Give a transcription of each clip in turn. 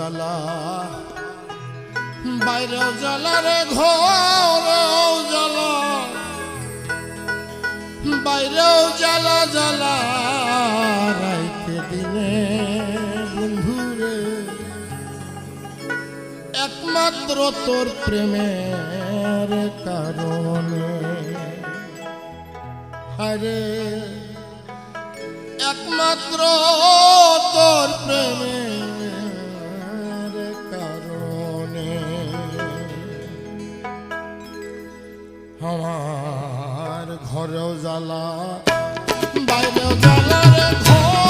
জ্বালা। বাইরেও জ্বালা রে, ঘরেও জ্বালা। বাইরেও জ্বালা দিনে বন্ধুরে একমাত্র তোর প্রেমের কারণে। আরে একমাত্র তোর প্রেমের আমার ঘরেও জ্বালা বাইরেও জ্বালা রে ঘরেও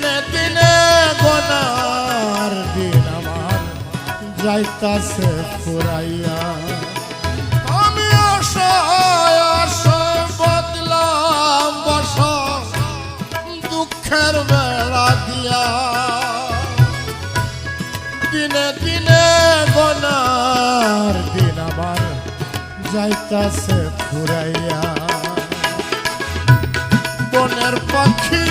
দিনে দিনে গনার আমার যাইতাছে ফুরাইয়া। আমি আশায় আশায় বদলাম বসা দুঃখের বেড়া দিয়া। দিনে দিনে গনার দিন আমার যাইতাছে ফুরাইয়া। বনের পাখি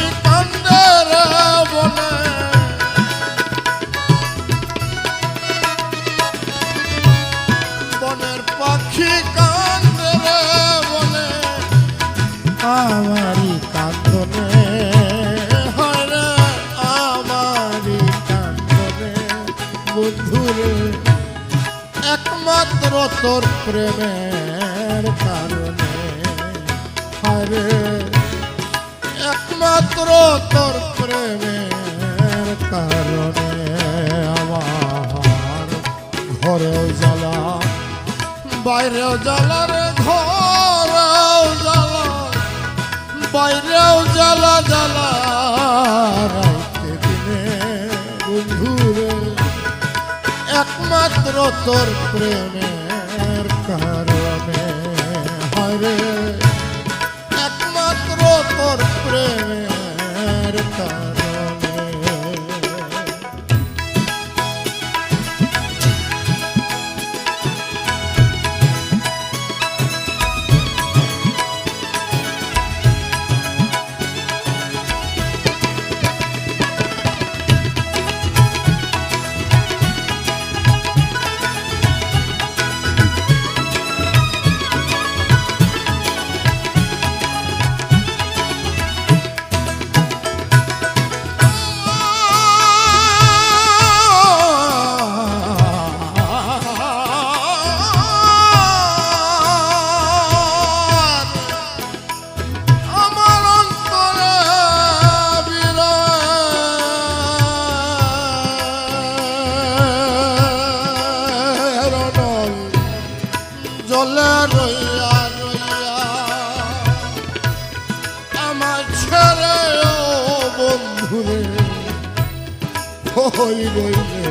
তোর প্রেমের কারণে। হারে একমাত্র তোর প্রেমের কারণে আমার ঘরেও জ্বালা, বাইরেও জ্বালা রে, ঘরেও জ্বালা, বাইরেও জ্বালা জ্বালা একমাত্র তোর প্রেমের কারণে হরে একমাত্র তোর প্রেমের কারণে। জলে রইয়া রইয়া। আমার ছেড়ে ও বন্ধুরে হই রইলে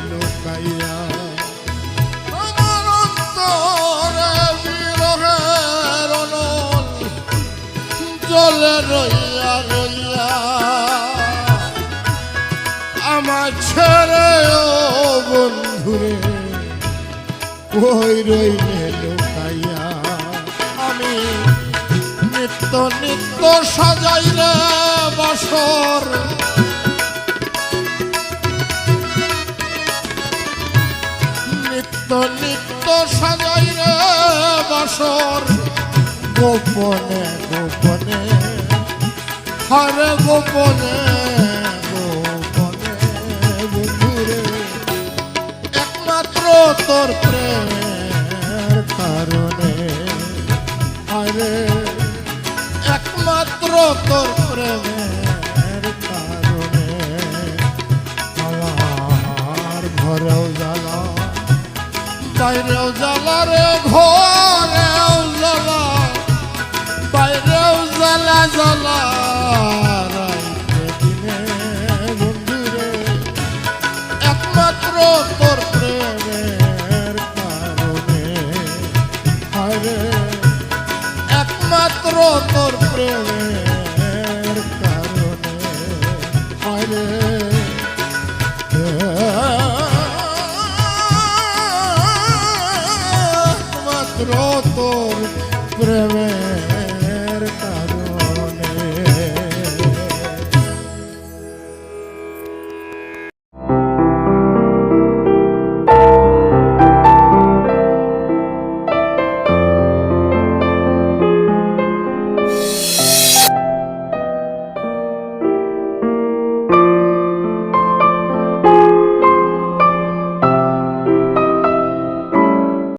অনল, জলে রইয়া রইয়া। আমার ছেড়ে ও বন্ধুরে ওই রইলে নিত্য নিত্য সাজাইলে বাসর। নিত্য নিত্য সাজাই রে বাসর। গোপনে গোপনে, হরে গোপনে গোপনে বন্ধুরে একমাত্র তোর প্রেমের কারণে। হরে তোর প্রেমের ঘরেও জ্বালা, বাইরেও জ্বালা রে জ্বালা, বাইরেও জ্বালা জ্বালা একমাত্র তোর প্রেমের কারণে। একমাত্র তোর হরে মাত্র তোর প্রেমের